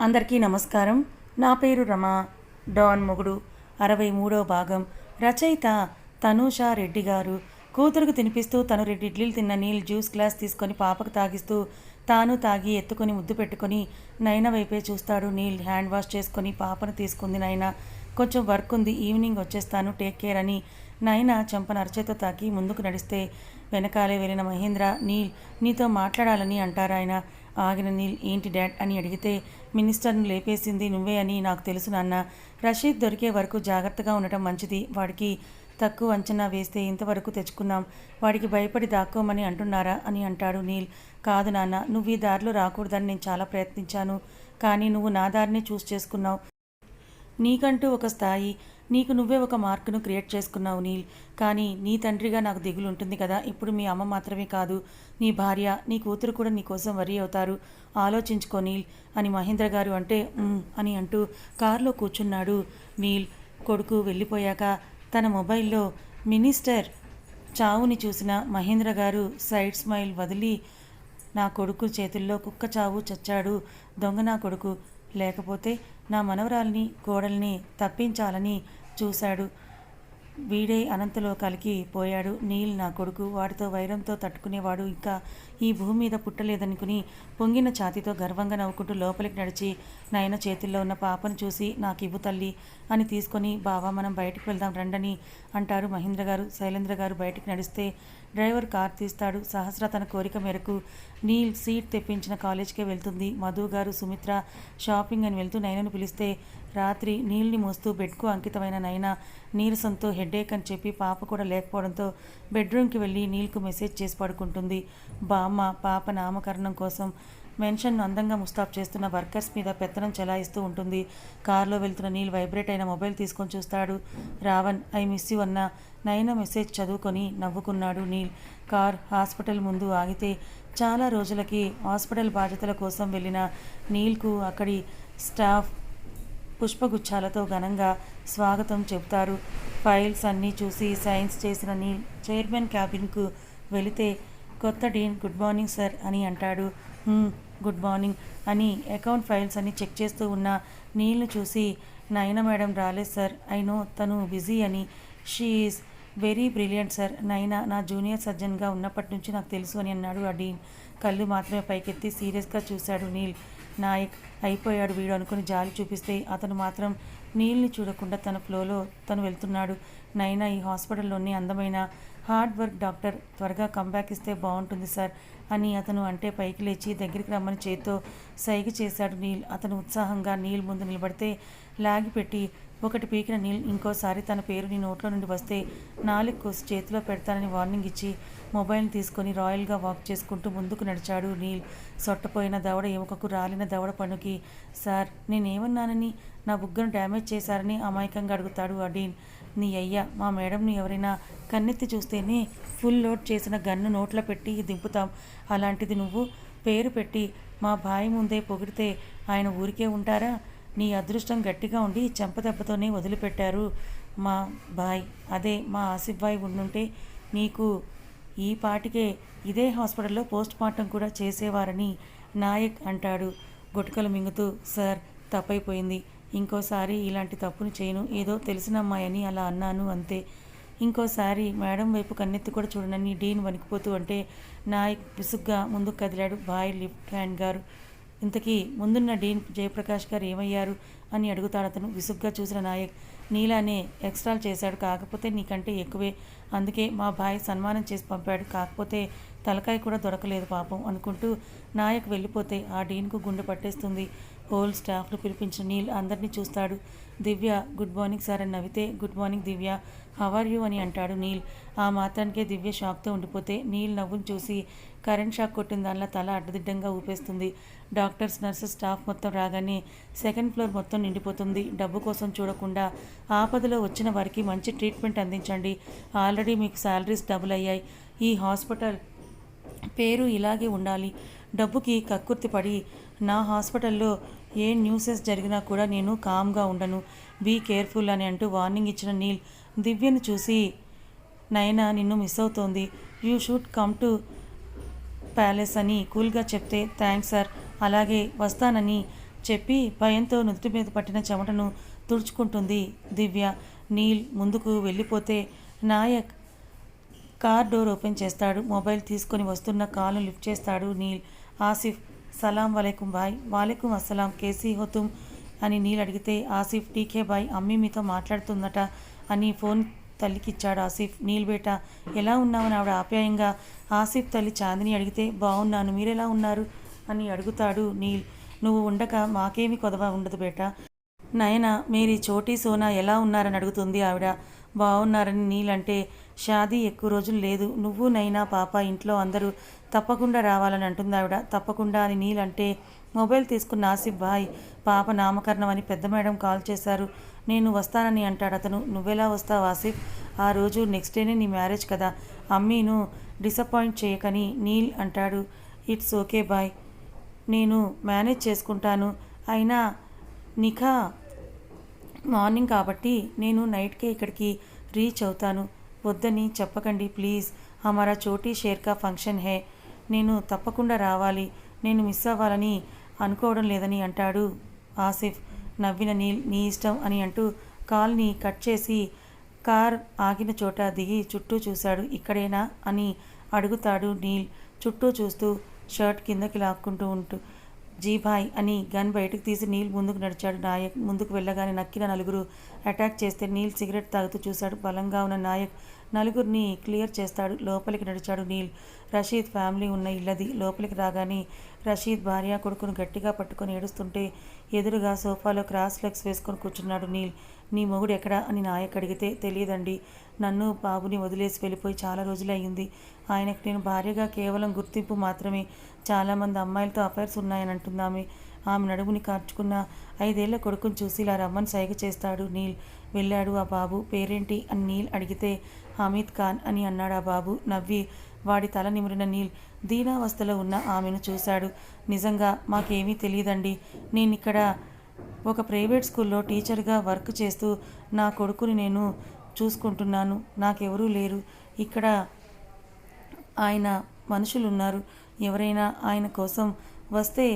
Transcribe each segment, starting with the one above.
అందరికీ నమస్కారం. నా పేరు రమ. డాన్ మొగుడు. అరవై మూడో భాగం. రచయిత తనూషా రెడ్డి గారు. కూతురుకు తినిపిస్తూ తను రెండు ఇడ్లీలు తిన్న నీళ్ళు జ్యూస్ గ్లాస్ తీసుకొని పాపకు తాగిస్తూ తాను తాగి ఎత్తుకొని ముద్దు పెట్టుకొని నైనా వైపే చూస్తాడు. నీళ్ళు హ్యాండ్ వాష్ చేసుకొని పాపను తీసుకుంది నైనా కొంచెం వర్క్ ఉంది. ఈవినింగ్ వచ్చేస్తాను. టేక్ కేర్ అని నైనా చెంపన అరచేతో తాకి ముందుకు నడిస్తే వెనకాలే వెళ్ళిన మహేంద్ర నీల్ నీతో మాట్లాడాలని అంటారు ఆయన. ఆగిన నీల్ ఏంటి డాడ్ అని అడిగితే మినిస్టర్ను లేపేసింది నువ్వే అని నాకు తెలుసు నాన్న. రషీద్ దొరికే వరకు జాగ్రత్తగా ఉండటం మంచిది. వాడికి తక్కువ అంచనా వేస్తే ఇంతవరకు తెచ్చుకున్నాం. వాడికి భయపడి దాక్కోమని అంటున్నారా అని అంటాడు నీల్. కాదు నాన్న నువ్వు ఈ దారిలో రాకూడదని నేను చాలా ప్రయత్నించాను. కానీ నువ్వు నా దారిని చూస్ చేసుకున్నావు. నీకంటూ ఒక స్థాయి నీకు నువ్వే ఒక మార్కును క్రియేట్ చేసుకున్నావు నీల్. కానీ నీ తండ్రిగా నాకు దిగులు ఉంటుంది కదా. ఇప్పుడు మీ అమ్మ మాత్రమే కాదు. నీ భార్య నీ కూతురు కూడా నీ కోసం వరి అవుతారు. ఆలోచించుకో నీల్ అని మహేంద్ర గారు అంటే అని అంటూ కారులో కూర్చున్నాడు నీల్. కొడుకు వెళ్ళిపోయాక తన మొబైల్లో మినిస్టర్ చావుని చూసిన మహేంద్ర గారు సైడ్ స్మైల్ వదిలి నా కొడుకు చేతుల్లో కుక్క చావు చచ్చాడు. దొంగ నా కొడుకు. లేకపోతే నా మనవరాల్ని కోడల్ని తప్పించాలని చూశాడు. వీడే అనంతలో కలికి పోయాడు. నీల్ నా కొడుకు. వాడితో వైరంతో తట్టుకునేవాడు. ఇంకా ఈ భూమి మీద పుట్టలేదనుకుని పొంగిన ఛాతీతో గర్వంగా నవ్వుకుంటూ లోపలికి నడిచి నాయన చేతిలో ఉన్న పాపను చూసి నాకు ఇవ్వు తల్లి అని తీసుకొని బావా మనం బయటికి వెళ్దాం రండని అంటారు మహేంద్ర గారు. శైలేంద్ర గారు బయటికి నడిస్తే డ్రైవర్ కార్ తీస్తాడు. సహస్ర తన కోరిక మేరకు నీల్ సీట్ తెప్పించిన కాలేజ్కే వెళ్తుంది. మధు గారు సుమిత్ర షాపింగ్ అని వెళ్తూ నైనను పిలిస్తే రాత్రి నీల్ని మోస్తూ బెడ్కు అంకితమైన నైనా నీరసంతో హెడేక్ అని చెప్పి పాప కూడా లేకపోవడంతో బెడ్రూమ్కి వెళ్ళి నీల్కు మెసేజ్ చేసి పడుకుంటుంది. బామ్మ పాప నామకరణం కోసం మెన్షన్ అందంగా ముస్తాబ్ చేస్తున్న వర్కర్స్ మీద పెత్తనం చెలాయిస్తూ ఉంటుంది. కారులో వెళ్తున్న నీల్ వైబ్రేట్ అయిన మొబైల్ తీసుకొని చూస్తాడు. రావణ్ ఐ మిస్ యూ అన్న నైనా మెసేజ్ చదువుకొని నవ్వుకున్నాడు నీల్. కార్ హాస్పిటల్ ముందు ఆగితే చాలా రోజులకి హాస్పిటల్ బాధ్యతల కోసం వెళ్ళిన నీల్కు అక్కడి స్టాఫ్ పుష్పగుచ్చాలతో ఘనంగా స్వాగతం చెబుతారు. ఫైల్స్ అన్నీ చూసి సైన్స్ చేసిన నీల్ చైర్మన్ క్యాబిన్కు వెళితే కొత్త డీన్ గుడ్ మార్నింగ్ సార్ అని అంటాడు. గుడ్ మార్నింగ్ అని అకౌంట్ ఫైల్స్ అని చెక్ చేస్తూ ఉన్న నీల్ను చూసి నయన మేడం రాలేదు సార్. అయినో తను బిజీ అని. She is very brilliant sir. Naina నా జూనియర్ సర్జన్గా ఉన్నప్పటి నుంచి నాకు తెలుసు అని అన్నాడు ఆ డీన్. కళ్ళు మాత్రమే పైకెత్తి సీరియస్గా చూశాడు నీల్. నాయక్ అయిపోయాడు వీడు అనుకుని జాలి చూపిస్తే అతను మాత్రం నీల్ని చూడకుండా తన ఫ్లోలో తను వెళ్తున్నాడు. నైనా ఈ హాస్పిటల్లోని అందమైన హార్డ్ వర్క్ డాక్టర్ త్వరగా కంబ్యాక్ ఇస్తే బాగుంటుంది సార్ అని అతను అంటే పైకి లేచి దగ్గరికి రమ్మని చేత్తో సైగ చేశాడు నీల్. అతను ఉత్సాహంగా నీల్ ముందు నిలబడితే లాగి పెట్టి ఒకటి పీకిన నీల్ ఇంకోసారి తన పేరు నీ నోట్లో నుండి వస్తే నాలుగు కోసి చేతిలో పెడతానని వార్నింగ్ ఇచ్చి మొబైల్ తీసుకొని రాయల్గా వాక్ చేసుకుంటూ ముందుకు నడిచాడు నీల్. సొట్టపోయిన దవడ ఎముకకు రాలిన దవడ పనుకి సార్ నేనేమన్నానని? నా బుగ్గను డ్యామేజ్ చేశారని అమాయకంగా అడుగుతాడు అడీన్. నీ అయ్యా మా మేడంని ఎవరైనా కన్నెత్తి చూస్తేనే ఫుల్ లోడ్ చేసిన గన్ను నోట్లో పెట్టి దింపుతాం. అలాంటిది నువ్వు పేరు పెట్టి మా భాయి ముందే పొగిడితే ఆయన ఊరికే ఉంటారా? నీ అదృష్టం గట్టిగా ఉండి చెంపదెబ్బతోనే వదిలిపెట్టారు మా బాయ్. అదే మా ఆసిఫ్ బాయ్ ఉండుంటే నీకు ఈ పాటికే ఇదే హాస్పిటల్లో పోస్ట్ మార్టం కూడా చేసేవారని నాయక్ అంటాడు. గుట్కలు మింగుతూ సార్ తప్పైపోయింది. ఇంకోసారి ఇలాంటి తప్పును చేయను. ఏదో తెలిసిన అమ్మాయని అలా అన్నాను అంతే. ఇంకోసారి మేడం వైపు కన్నెత్తి కూడా చూడనని డీన్ వణికిపోతూ అంటే నాయక్ విసుగ్గా ముందుకు కదిలాడు. బాయ్ లిఫ్ట్ హ్యాండ్ గారు. ఇంతకీ ముందున్న డీన్ జయప్రకాష్ గారు ఏమయ్యారు అని అడుగుతాడు అతను. విసుగ్గా చూసిన నాయక్ నీలానే ఎక్స్ట్రాల్ చేశాడు. కాకపోతే నీకంటే ఎక్కువే. అందుకే మా బాయ్ సన్మానం చేసి పంపాడు. కాకపోతే తలకాయ కూడా దొరకలేదు పాపం అనుకుంటూ నాయక్ వెళ్ళిపోతే ఆ డీన్కు గుండె పట్టేస్తుంది. హోల్ స్టాఫ్ను పిలిపించిన నీల్ అందరినీ చూస్తాడు. దివ్య గుడ్ మార్నింగ్ సార్ అని నవ్వితే good morning Divya how are you? అని అంటాడు నీల్. ఆ మాత్రానికే దివ్య షాక్తో ఉండిపోతే నీల్ నవ్వును చూసి కరెంట్ షాక్ కొట్టిన దానిలో తల అడ్డదిడ్డంగా ఊపేస్తుంది. డాక్టర్స్ నర్సెస్ స్టాఫ్ మొత్తం రాగానే సెకండ్ ఫ్లోర్ మొత్తం నిండిపోతుంది. డబ్బు కోసం చూడకుండా ఆపదలో వచ్చిన వారికి మంచి ట్రీట్మెంట్ అందించండి. ఆల్రెడీ మీకు శాలరీస్ డబుల్ అయ్యాయి. ఈ హాస్పిటల్ పేరు ఇలాగే ఉండాలి. డబ్బుకి కక్కుర్తి పడి నా హాస్పిటల్లో ఏ న్యూసెస్ జరిగినా కూడా నేను కామ్గా ఉండను. బీ కేర్ఫుల్ అని అంటూ వార్నింగ్ ఇచ్చిన నీల్ దివ్యను చూసి నయనా నిన్ను మిస్ అవుతోంది. You should come to palace అని కూల్గా చెప్తే థ్యాంక్స్ సార్. అలాగే వస్తానని చెప్పి భయంతో నుదుటి మీద పట్టిన చెమటను తుడుచుకుంటుంది దివ్య. నీల్ ముందుకు వెళ్ళిపోతే నాయక్ కార్ డోర్ ఓపెన్ చేస్తాడు. మొబైల్ తీసుకొని వస్తున్న కాల్ను లిఫ్ట్ చేస్తాడు నీల్. ఆసిఫ్ సలాం వలైకుం బాయ్. వాలేకుం అస్సలాం. కేసీ హుతుమ్ అని నీళ్ళు అడిగితే ఆసిఫ్ టీకే బాయ్ అమ్మి మీతో మాట్లాడుతుందట అని ఫోన్ తల్లికిచ్చాడు ఆసిఫ్. నీల్ బేట ఎలా ఉన్నావని ఆవిడ ఆప్యాయంగా ఆసిఫ్ తల్లి చాందిని అడిగితే బాగున్నాను మీరెలా ఉన్నారు అని అడుగుతాడు నీల్. నువ్వు ఉండక మాకేమీ కొదవ ఉండదు బేట. నయన మీరు చోటీ సోనా ఎలా ఉన్నారని అడుగుతుంది ఆవిడ. బాగున్నారని నీలంటే షాదీ ఎక్కువ రోజులు లేదు. నువ్వు నైనా పాప ఇంట్లో అందరూ తప్పకుండా రావాలని అంటుంది ఆవిడ. తప్పకుండా అని నీలంటే మొబైల్ తీసుకున్న ఆసిఫ్ బాయ్ పాప నామకరణం అని పెద్ద మేడం కాల్ చేశారు. నేను వస్తానని అంటాడు అతను. నువ్వెలా వస్తావు ఆసిఫ్? ఆ రోజు నెక్స్ట్ డేనే నీ మ్యారేజ్ కదా. అమ్మీను డిసప్పాయింట్ చేయకని నీల్ అంటాడు. ఇట్స్ ఓకే బాయ్. నేను మేనేజ్ చేసుకుంటాను. అయినా నిఖా మార్నింగ్ కాబట్టి నేను నైట్కే ఇక్కడికి రీచ్ అవుతాను. వద్దని చెప్పకండి ప్లీజ్. హమారా చోటీ షేర్కా ఫంక్షన్ హే. నేను తప్పకుండా రావాలి. నేను మిస్ అవ్వాలని అనుకోవడం లేదని అంటాడు ఆసిఫ్. నవ్విన నీల్ నీ ఇష్టం అని అంటూ కాల్ని కట్ చేసి కార్ ఆగిన చోట దిగి చుట్టూ చూశాడు. ఇక్కడేనా అని అడుగుతాడు నీల్. చుట్టూ చూస్తూ షర్ట్ కిందకి లాక్కుంటూ ఉంటూ జీభాయ్ అని గన్ బయటకు తీసి నీల్ ముందుకు నడిచాడు. నాయక్ ముందుకు వెళ్ళగానే నక్కిన నలుగురు అటాక్ చేస్తే నీల్ సిగరెట్ తాగుతూ చూశాడు. బలంగా ఉన్న నాయక్ నలుగురిని క్లియర్ చేస్తాడు. లోపలికి నడిచాడు నీల్. రషీద్ ఫ్యామిలీ ఉన్న ఇల్లది లోపలికి రాగానే రషీద్ భార్య కొడుకును గట్టిగా పట్టుకొని ఏడుస్తుంటే ఎదురుగా సోఫాలో క్రాస్ లెగ్స్ వేసుకొని కూర్చున్నాడు నీల్. నీ మొగుడు ఎక్కడా అని నాయక్ అడిగితే తెలియదండి నన్ను బాబుని వదిలేసి వెళ్ళిపోయి చాలా రోజులే అయింది ఆయనకు నేను భార్యగా కేవలం గుర్తింపు మాత్రమే. చాలామంది అమ్మాయిలతో అఫైర్స్ ఉన్నాయని అంటుందామె. ఆమె నడుముని కార్చుకున్న ఐదేళ్ళ కొడుకుని చూసి ఇలా రమ్మని సైగ చేస్తాడు నీల్. వెళ్ళాడు ఆ బాబు. పేరేంటి? అని నీల్ అడిగితే హమీద్ ఖాన్ అని అన్నాడు ఆ బాబు. నవ్వి వాడి తల నిమిరిన నీల్ దీనావస్థలో ఉన్న ఆమెను చూశాడు. నిజంగా మాకేమీ తెలియదండి నేను ఇక్కడ ఒక ప్రైవేట్ స్కూల్లో టీచర్గా వర్క్ చేస్తూ నా కొడుకుని నేను చూసుకుంటున్నాను. నాకెవరూ లేరు. ఇక్కడ ఆయన మనుషులు ఉన్నారు ఎవరైనా ఆయన కోసం వస్తే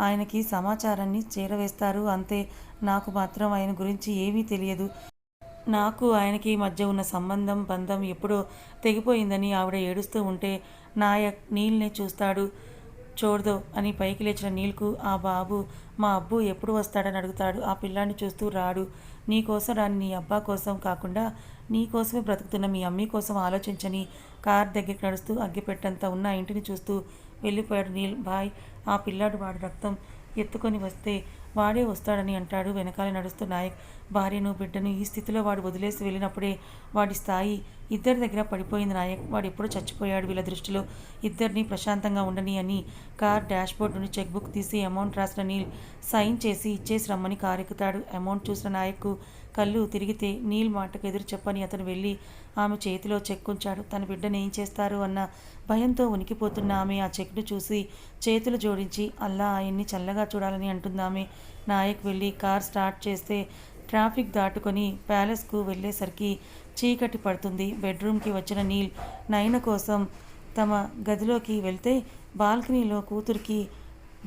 ఆయనకి సమాచారాన్ని చేరవేస్తారు. అంతే. నాకు మాత్రం ఆయన గురించి ఏమీ తెలియదు. నాకు ఆయనకి మధ్య ఉన్న సంబంధం బంధం ఎప్పుడో తెగిపోయిందని ఆవిడ ఏడుస్తూ ఉంటే నాయక్ నీల్నే చూస్తాడు. చూడదు అని పైకి లేచిన నీల్కు ఆ బాబు మా అబ్బు ఎప్పుడు వస్తాడని అడుగుతాడు. ఆ పిల్లాన్ని చూస్తూ రాడు. నీ కోసం రాని నీ అబ్బా కోసం కాకుండా నీ కోసమే బ్రతుకుతున్న మీ అమ్మీ కోసం ఆలోచించని కార్ దగ్గరికి నడుస్తూ అగ్గిపెట్టంత ఉన్న ఇంటిని చూస్తూ వెళ్ళిపోయాడు నీల్. బాయ్ ఆ పిల్లాడు వాడి రక్తం ఎత్తుకొని వస్తే వాడే వస్తాడని అంటాడు వెనకాల నడుస్తూ నాయక్. భార్యను బిడ్డను ఈ స్థితిలో వాడు వదిలేసి వెళ్ళినప్పుడే వాడి స్థాయి ఇద్దరి దగ్గర పడిపోయింది నాయక్. వాడు ఎప్పుడో చచ్చిపోయాడు వీళ్ళ దృష్టిలో. ఇద్దరిని ప్రశాంతంగా ఉండని అని కార్ డాష్బోర్డ్ నుండి చెక్ బుక్ తీసి అమౌంట్ రాసిన నీల్ సైన్ చేసి ఇచ్చేసి రమ్మని కారు ఎక్కుతాడు అమౌంట్ చూసిన నాయక్కు కళ్ళు తిరిగితే నీల్ మాటకు ఎదురు చెప్పని అతను వెళ్ళి ఆమె చేతిలో చెక్ ఉంచాడు. తన బిడ్డను ఏం చేస్తారు అన్న భయంతో ఉనికిపోతున్న ఆమె ఆ చెక్ను చూసి చేతులు జోడించి అల్లా ఆయన్ని చల్లగా చూడాలని అంటుందామె నాయక్ వెళ్ళి కార్ స్టార్ట్ చేస్తే ట్రాఫిక్ దాటుకొని ప్యాలెస్కు వెళ్ళేసరికి చీకటి పడుతుంది. బెడ్రూమ్కి వచ్చిన నీల్ నయన కోసం తమ గదిలోకి వెళ్తే బాల్కనీలో కూతురికి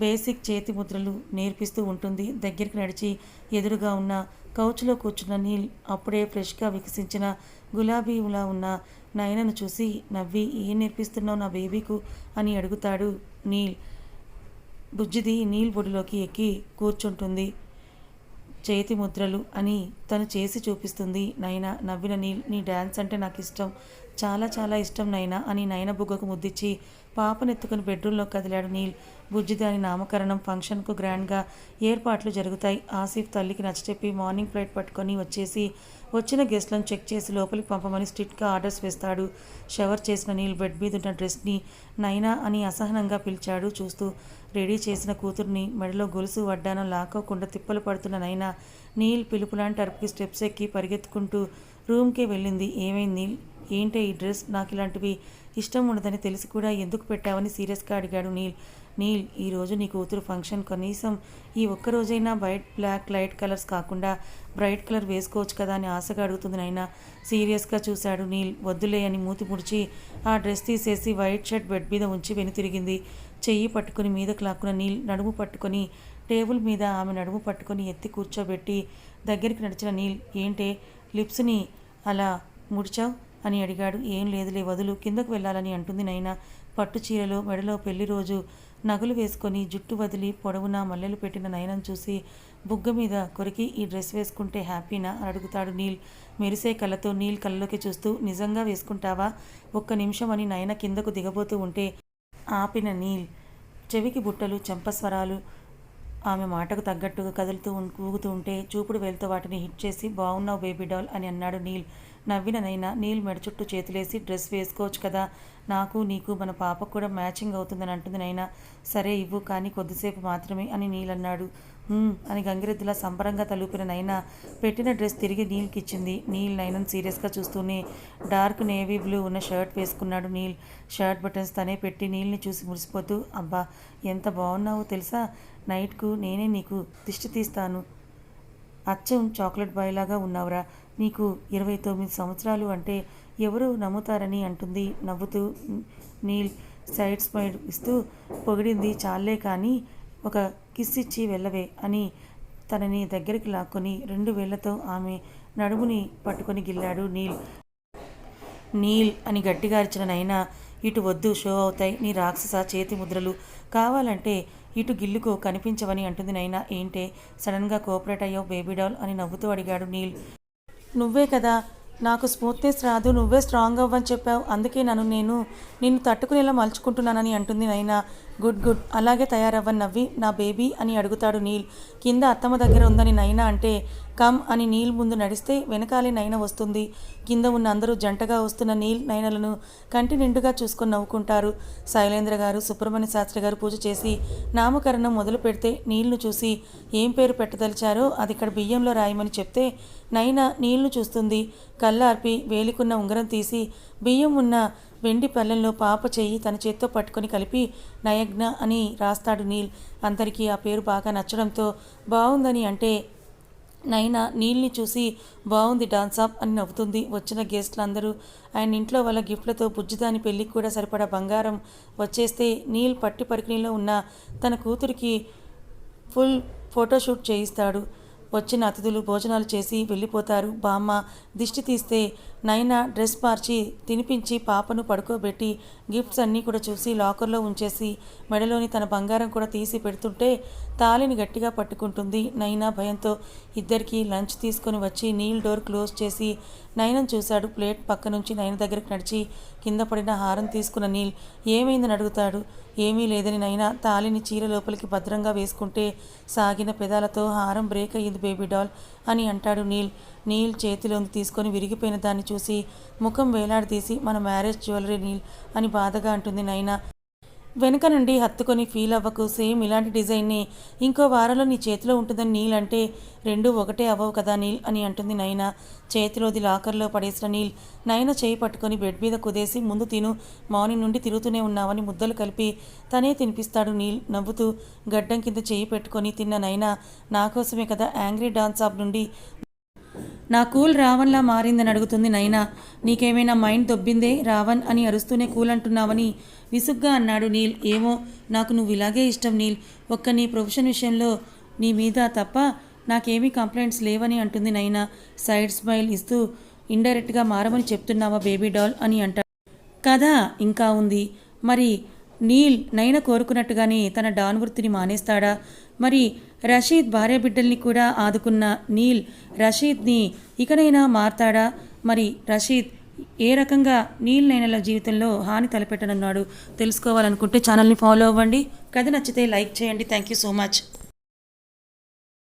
బేసిక్ చేతి ముద్రలు నేర్పిస్తూ ఉంటుంది. దగ్గరికి నడిచి ఎదురుగా ఉన్న కౌచ్లో కూర్చున్న నీల్ అప్పుడే ఫ్రెష్గా వికసించిన గులాబీలా ఉన్న నయనను చూసి నవ్వి ఏం నేర్పిస్తున్నావు నా బేబీకు? అని అడుగుతాడు నీల్. బుజ్జిది నీల్ బొడిలోకి ఎక్కి కూర్చుంటుంది. చేతి ముద్రలు అని తను చేసి చూపిస్తుంది నైనా నవ్విన నీల్ నీ డ్యాన్స్ అంటే నాకు ఇష్టం చాలా చాలా ఇష్టం నైనా అని నయన బుగ్గకు ముద్దిచ్చి పాపనెత్తుకుని బెడ్రూమ్లో కదిలాడు నీల్. బుజ్జిదాని నామకరణం ఫంక్షన్కు గ్రాండ్గా ఏర్పాట్లు జరుగుతాయి. ఆసిఫ్ తల్లికి నచ్చచెప్పి మార్నింగ్ ఫ్లైట్ పట్టుకొని వచ్చేసి వచ్చిన గెస్ట్లను చెక్ చేసి లోపలికి పంపమని స్ట్రిక్ట్గా ఆర్డర్స్ వేస్తాడు. షవర్ చేసిన నీల్ బెడ్ మీద ఉన్న డ్రెస్ని నైనా అని అసహనంగా పిలిచాడు. చూస్తూ రెడీ చేసిన కూతుర్ని మెడలో గొలుసు వడ్డానం లాక్కోకుండా తిప్పలు పడుతున్న నైనా నీల్ పిలుపులాంటి అరుపుకి స్టెప్స్ ఎక్కి పరిగెత్తుకుంటూ రూమ్కే వెళ్ళింది. ఏమైంది నీల్? ఏంటే ఈ డ్రెస్ నాకు ఇలాంటివి ఇష్టం ఉండదని తెలిసి కూడా ఎందుకు పెట్టావని సీరియస్గా అడిగాడు నీల్. నీల్ ఈరోజు నీ కూతురు ఫంక్షన్ కనీసం ఈ ఒక్క రోజైనా వైట్ బ్లాక్ లైట్ కలర్స్ కాకుండా బ్రైట్ కలర్ వేసుకోవచ్చు కదా అని ఆశగా అడుగుతుంది నైనా. సీరియస్గా చూశాడు నీల్. వద్దులే అని మూతి ముడిచి ఆ డ్రెస్ తీసేసి వైట్ షర్ట్ బెడ్ మీద ఉంచి వెనుతిరిగింది చెయ్యి పట్టుకుని మీద క్లాక్కున నీల్ నడుము పట్టుకొని టేబుల్ మీద ఆమె నడుము పట్టుకొని ఎత్తి కూర్చోబెట్టి దగ్గరికి నడిచిన నీల్ ఏంటే లిప్స్ని అలా ముడిచావు? అని అడిగాడు. ఏం లేదులే వదులు కిందకు వెళ్ళాలని అంటుంది నైనా. పట్టు చీరలో మెడలో పెళ్ళి రోజు నగలు వేసుకొని జుట్టు వదిలి పొడవునా మల్లెలు పెట్టిన నయనం చూసి బుగ్గ మీద కొరికి ఈ డ్రెస్ వేసుకుంటే హ్యాపీనా? అని అడుగుతాడు నీల్. మెరిసే కళ్ళతో నీల్ కళ్ళలోకి చూస్తూ నిజంగా వేసుకుంటావా? ఒక్క నిమిషం అని నయన కిందకు దిగబోతూ ఉంటే ఆపిన నీల్. చెవికి బుట్టలు చెంపస్వరాలు ఆమె మాటకు తగ్గట్టుగా కదులుతూ ఊగుతూ ఉంటే చూపుడు వేలుతో వాటిని హిట్ చేసి బాగున్నావు బేబీ డాల్ అని అన్నాడు నీల్. నవ్విన నైనా నీల్ మెడ చుట్టూ చేతులేసి డ్రెస్ వేసుకోవచ్చు కదా. నాకు నీకు మన పాపకు కూడా మ్యాచింగ్ అవుతుందని అంటుంది నైనా. సరే ఇవ్వు కానీ కొద్దిసేపు మాత్రమే అని నీల్ అన్నాడు. అని గంగిరెద్దులా సంబరంగా తలూపిన నైనా పెట్టిన డ్రెస్ తిరిగి నీల్కి ఇచ్చింది. నీల్ నైనన్ సీరియస్గా చూస్తూనే డార్క్ నేవీ బ్లూ ఉన్న షర్ట్ వేసుకున్నాడు నీల్. షర్ట్ బటన్స్ తనే పెట్టి నీల్ని చూసి మురిసిపోతూ అబ్బా ఎంత బాగున్నావో తెలుసా? నైట్కు నేనే నీకు దిష్టి తీస్తాను. అచ్చం చాక్లెట్ బాయ్ లాగా ఉన్నావురా. నీకు ఇరవై తొమ్మిది సంవత్సరాలు అంటే ఎవరు నమ్ముతారని అంటుంది నవ్వుతూ నీల్ సైడ్ స్మైల్ ఇస్తూ పొగిడింది చాలే కానీ ఒక కిస్ ఇచ్చి వెళ్ళవే అని తనని దగ్గరికి లాక్కొని రెండు వేళ్ళతో ఆమె నడుముని పట్టుకొని గిల్లాడు నీల్. నీల్ అని గట్టిగా అరిచిన నైనా ఇటు వద్దు షో అవుతాయి నీ రాక్షస చేతి ముద్రలు కావాలంటే ఇటు గిల్లుకు కనిపించవని అంటుంది నైనా. ఏంటే సడన్గా కోఆపరేట్ అయ్యావు బేబీ డాల్ అని నవ్వుతూ అడిగాడు నీల్. నువ్వే కదా. నాకు స్మూత్నెస్ రాదు నువ్వే స్ట్రాంగ్ అవ్వని చెప్పావు. అందుకే నన్ను నేను నిన్ను తట్టుకునేలా మలుచుకుంటున్నానని అంటుంది నైనా. Good good. అలాగే తయారవ్వని నవ్వి నా బేబీ అని అడుగుతాడు నీల్. కింద అత్తమ్మ దగ్గర ఉందని నైనా అంటే కమ్ అని నీల్ ముందు నడిస్తే వెనకాలే నైన వస్తుంది. కింద ఉన్న అందరూ జంటగా వస్తున్న నీల్ నయనలను కంటి నిండుగా చూసుకొని నవ్వుకుంటారు. శైలేంద్ర గారు సుబ్రహ్మణ్య శాస్త్రి గారు పూజ చేసి నామకరణం మొదలు పెడితే నీళ్ళు చూసి ఏం పేరు పెట్టదలిచారో అది ఇక్కడ బియ్యంలో రాయమని చెప్తే నైన నీళ్ళు చూస్తుంది. కళ్ళార్పి వేలికున్న ఉంగరం తీసి బియ్యం ఉన్న వెండి పల్లెల్లో పాప చెయ్యి తన చేత్తో పట్టుకొని కలిపి నయజ్ఞ అని రాస్తాడు నీల్. అందరికీ ఆ పేరు బాగా నచ్చడంతో బాగుందని అంటే నైనా నీల్ని చూసి బాగుంది డాన్స్ ఆఫ్ అని నవ్వుతుంది వచ్చిన గెస్ట్లు అందరూ ఆయన ఇంట్లో వాళ్ళ గిఫ్ట్లతో బుజ్జిదాని పెళ్ళికి కూడా సరిపడా బంగారం వచ్చేస్తే నీల్ పట్టి పరికిణీలో ఉన్న తన కూతురికి ఫుల్ ఫోటోషూట్ చేయిస్తాడు. వచ్చిన అతిథులు భోజనాలు చేసి వెళ్ళిపోతారు. బామ్మ దిష్టి తీస్తే నైనా డ్రెస్ మార్చి తినిపించి పాపను పడుకోబెట్టి గిఫ్ట్స్ అన్నీ కూడా చూసి లాకర్లో ఉంచేసి మెడలోని తన బంగారం కూడా తీసి పెడుతుంటే తాళిని గట్టిగా పట్టుకుంటుంది నైనా భయంతో. ఇద్దరికి లంచ్ తీసుకొని వచ్చి నీల్ డోర్ క్లోజ్ చేసి నయనం చూశాడు. ప్లేట్ పక్క నుంచి నయన దగ్గరకు నడిచి కింద పడిన హారం తీసుకున్న నీల్ ఏమైందని అడుగుతాడు? ఏమీ లేదని నైనా తాళిని చీర లోపలికి భద్రంగా వేసుకుంటే సాగిన పెదాలతో హారం బ్రేక్ అయ్యింది బేబీ డాల్ అని అంటాడు నీల్. నీల్ చేతిలోంది తీసుకొని విరిగిపోయిన దాన్ని చూసి ముఖం వేలాడదీసి మన మ్యారేజ్ జ్యువెలరీ నీల్ అని బాధగా అంటుంది నైనా. వెనుక నుండి హత్తుకొని ఫీల్ అవ్వకు. సేమ్ ఇలాంటి డిజైన్ని ఇంకో వారంలో నీ చేతిలో ఉంటుందని నీల్ అంటే రెండు ఒకటే అవ్వవు కదా నీల్ అని అంటుంది నైనా. చేతిలోది లాకర్లో పడేసిన నీల్. నైనా చేయి పట్టుకొని బెడ్ మీద కుదేసి ముందు తిను మార్నింగ్ నుండి తిరుగుతూనే ఉన్నావని ముద్దలు కలిపి తనే తినిపిస్తాడు నీల్ నవ్వుతూ గడ్డం కింద చేయి పెట్టుకొని తిన్న నైనా నా కోసమే కదా యాంగ్రీ డాన్స్ ఆఫ్ నుండి నా కూల్ రావణ్లా మారిందని అడుగుతుంది నైనా. నీకేమైనా మైండ్ దొబ్బిందే రావణ్ అని అరుస్తూనే కూల్ అంటున్నావని విసుగ్గా అన్నాడు నీల్. ఏమో నాకు నువ్వు ఇలాగే ఇష్టం నీల్. ఒక్క నీ ప్రొఫెషన్ విషయంలో నీ మీద తప్ప నాకేమీ కంప్లైంట్స్ లేవని అంటుంది నైనా. సైడ్ స్మైల్ ఇస్తూ ఇండైరెక్ట్గా మారమని చెప్తున్నావా బేబీ డాల్ అని అంటాడు కదా ఇంకా ఉంది. మరి నీల్ నైన కోరుకున్నట్టుగానే తన డాన్ వృత్తిని మానేస్తాడా? మరి రషీద్ భార్య బిడ్డల్ని కూడా ఆదుకున్న నీల్ రషీద్ని ఇకనైనా మారతాడా? మరి రషీద్ ఏ రకంగా నీల్ నైనల జీవితంలో హాని తలపెట్టనున్నాడు తెలుసుకోవాలనుకుంటే ఛానల్ని ఫాలో అవ్వండి. కథ నచ్చితే లైక్ చేయండి. Thank you so much.